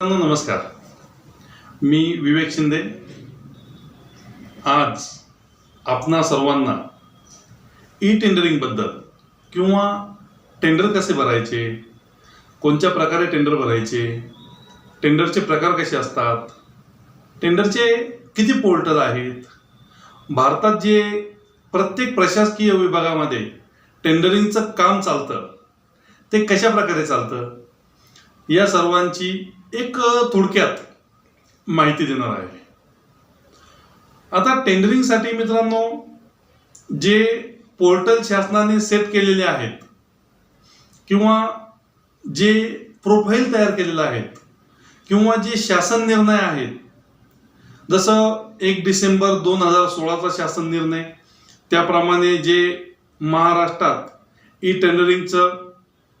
नमस्कार. मी विवेक शिंदे. आज आपणा सर्वांना ई टेंडरिंगबद्दल किंवा टेंडर कसे भरायचे कोणत्या प्रकारे टेंडर भरायचे टेंडरचे प्रकार कसे असतात टेंडरचे किती पोर्टल आहेत भारतात जे प्रत्येक प्रशासकीय विभागामध्ये टेंडरिंगचं काम चालतं ते कशा प्रकारे चालतं या सर्वांची एक थोडक्यात माहिती देणार आहे. आता टेंडरिंगसाठी मित्रांनो जे पोर्टल शासनाने सेट केलेले आहेत किंवा जे प्रोफाईल तयार केलेले आहेत किंवा जे शासन निर्णय आहेत जसं एक डिसेंबर दोन हजार सोळाचा शासन निर्णय त्याप्रमाणे जे महाराष्ट्रात ई टेंडरिंगचं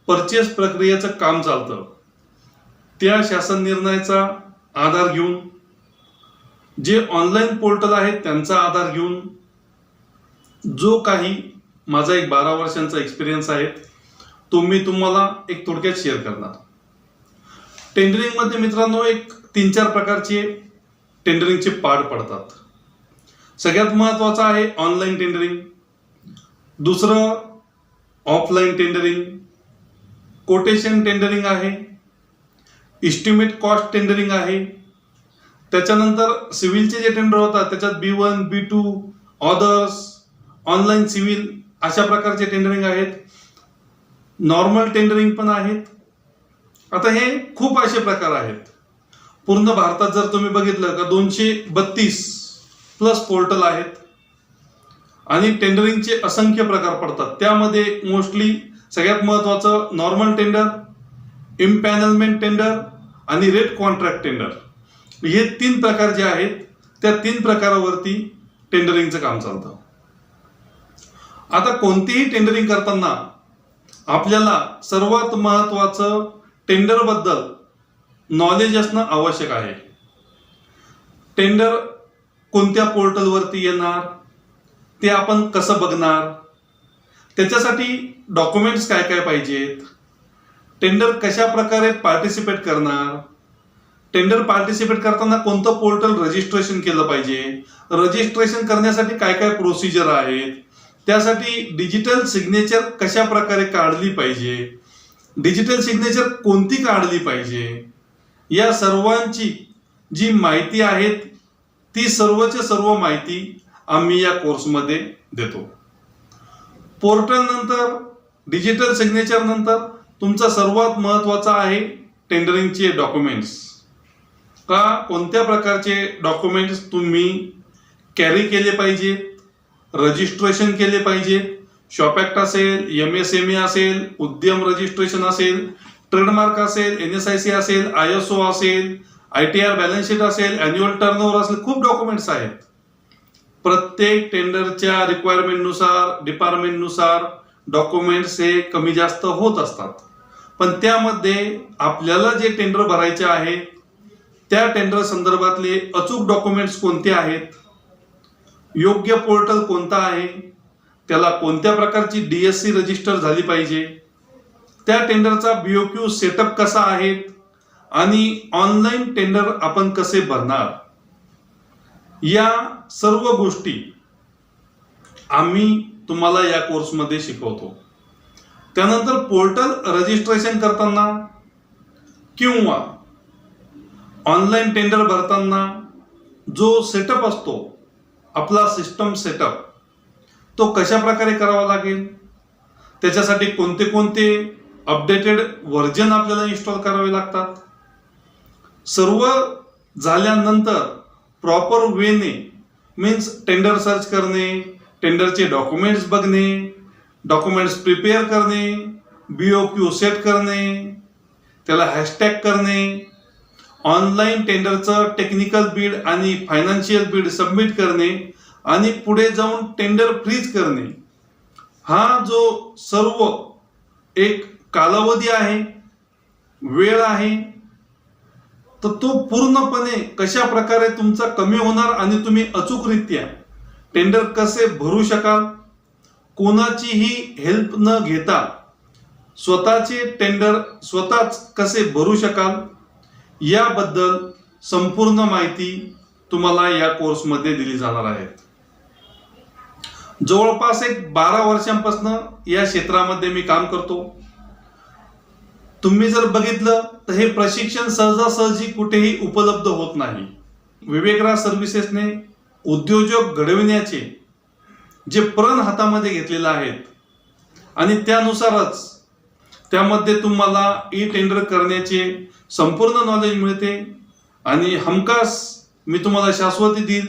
परचेस प्रक्रियेचं काम चालतं. त्या शासन निर्णयाचा आधार घेऊन जे ऑनलाईन पोर्टल आहेत त्यांचा आधार घेऊन जो काही माझा एक बारा वर्षांचा एक्सपिरियन्स आहे तो मी तुम्हाला एक थोडक्यात शेअर करणार. टेंडरिंगमध्ये मित्रांनो एक तीन चार प्रकारचे टेंडरिंगचे पाठ पडतात. सगळ्यात महत्वाचं आहे ऑनलाईन टेंडरिंग दुसरं ऑफलाईन टेंडरिंग कोटेशन टेंडरिंग आहे. इस्टिमेट कॉस्ट टेंडरिंग आहे. त्याच्यानंतर सिव्हिलचे जे टेंडर होतात त्याच्यात B one B two others online civil अशा प्रकारचे टेंडरिंग आहेत. नॉर्मल टेंडरिंग पण आहेत. आता हे खूप असे प्रकार आहेत. पूर्ण भारतात जर तुम्ही बघितलं का दोनशे बत्तीस प्लस पोर्टल आहेत. आणि टेंडरिंगचे असंख्य प्रकार पडतात. त्यामध्ये मोस्टली सगळ्यात महत्वाचं नॉर्मल टेंडर इम्पॅनलमेंट टेंडर आणि रेट कॉन्ट्रॅक्ट टेंडर हे तीन प्रकार जे आहेत त्या तीन प्रकारावरती टेंडरिंगचं काम चालतं. आता कोणतीही टेंडरिंग करताना आपल्याला सर्वात महत्वाचं टेंडरबद्दल नॉलेज असणं आवश्यक आहे. टेंडर कोणत्या पोर्टलवरती येणार ते आपण कसं बघणार त्याच्यासाठी डॉक्युमेंट्स काय काय पाहिजेत टेंडर कशा प्रकारे पार्टिसिपेट करणार? टेंडर पार्टिसिपेट करताना कोणतं पोर्टल रजिस्ट्रेशन केलं पाहिजे? रजिस्ट्रेशन करण्यासाठी काय काय प्रोसिजर आहेत? त्यासाठी डिजिटल सिग्नेचर कशा प्रकारे काढली पाहिजे? डिजिटल सिग्नेचर कोणती काढली पाहिजे? या सर्वांची जी माहिती आहे ती सर्वच्या सर्व माहिती आम्ही या कोर्समध्ये देतो. पोर्टल नंतर डिजिटल सिग्नेचर नंतर तुमचा सर्वात महत्त्वाचा आहे टेंडरिंगचे डॉक्युमेंट्स. का कोणत्या प्रकारचे डॉक्युमेंट्स तुम्ही कॅरी केले पाहिजेत? रजिस्ट्रेशन केले पाहिजेत? शॉप ॲक्ट असेल एम एस एम ए असेल उद्यम रजिस्ट्रेशन असेल ट्रेडमार्क असेल एन एस आय सी असेल आय एस ओ असेल I T R balance sheet असेल अॅन्युअल टर्नओव्हर असेल खूप डॉक्युमेंट्स आहेत. प्रत्येक टेंडरच्या रिक्वायरमेंटनुसार डिपार्टमेंटनुसार डॉक्युमेंट्स हे कमी जास्त होत असतात. पण त्यामध्ये आपल्याला जे टेंडर भरायचे आहे त्या टेंडर संदर्भातले अचूक डॉक्युमेंट्स कोणते आहेत? योग्य पोर्टल कोणता आहे? त्याला कोणत्या प्रकारची डी एस सी रजिस्टर झाली पाहिजे? त्या टेंडरचा बीओक्यू सेटअप कसा आहे? आणि ऑनलाईन टेंडर आपण कसे भरणार? या सर्व गोष्टी आम्ही तुम्हाला या कोर्समध्ये शिकवतो. त्यानंतर पोर्टल रजिस्ट्रेशन करताना किंवा ऑनलाईन टेंडर भरताना जो सेटअप असतो आपला सिस्टम सेटअप तो कशा प्रकारे करावा लागेल? त्याच्यासाठी कोणते कोणते अपडेटेड व्हर्जन आपल्याला इन्स्टॉल करावे लागतात? सर्व झाल्यानंतर प्रॉपर वेने मीन्स टेंडर सर्च करणे टेंडरचे डॉक्युमेंट्स बघणे डॉक्युमेंट्स प्रिपेअर करणे बी ओ क्यू सेट करणे त्याला हॅशटॅग करणे ऑनलाईन टेंडरचं टेक्निकल बीड आणि फायनान्शियल बीड सबमिट करणे आणि पुढे जाऊन टेंडर फ्रीज करणे. हा जो सर्व एक कालावधी आहे वेळ आहे तर तो पूर्णपणे कशा प्रकारे तुमचा कमी होणार आणि तुम्ही अचूकरित्या टेंडर कसे भरू शकाल कोणाचीही हेल्प न घेता स्वतःचे टेंडर स्वतःच कसे भरू शकाल याबद्दल संपूर्ण माहिती तुम्हाला या कोर्समध्ये दिली जाणार आहे. जवळपास एक बारा वर्षांपासून या क्षेत्रामध्ये मी काम करतो. तुम्ही जर बघितलं तर हे प्रशिक्षण सहजासहजी कुठेही उपलब्ध होत नाही. विवेकराज सर्व्हिसेसने उद्योजक घडविण्याचे जे प्रण हातामध्ये घेतलेलं आहेत. आणि त्यानुसारच त्यामध्ये तुम्हाला ई टेंडर करण्याचे संपूर्ण नॉलेज मिळते. आणि हमखास मी तुम्हाला शाश्वती देईल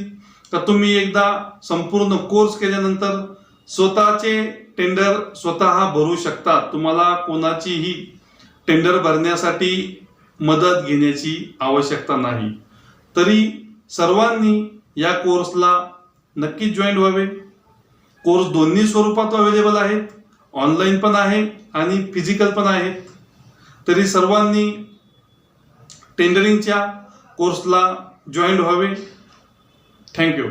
का तुम्ही एकदा संपूर्ण कोर्स केल्यानंतर स्वतःचे टेंडर स्वतः भरू शकता तुम्हाला कोणाचीही टेंडर भरण्यासाठी मदत घेण्याची आवश्यकता नाही. तरी सर्वांनी या कोर्सला नक्की जॉईन व्हावे. कोर्स दोन्ही स्वरूपात अवेलेबल आहेत. ऑनलाईन पण आहे आणि फिजिकल पण आहेत. तरी सर्वांनी टेंडरिंगच्या कोर्सला जॉईन व्हावे. थँक्यू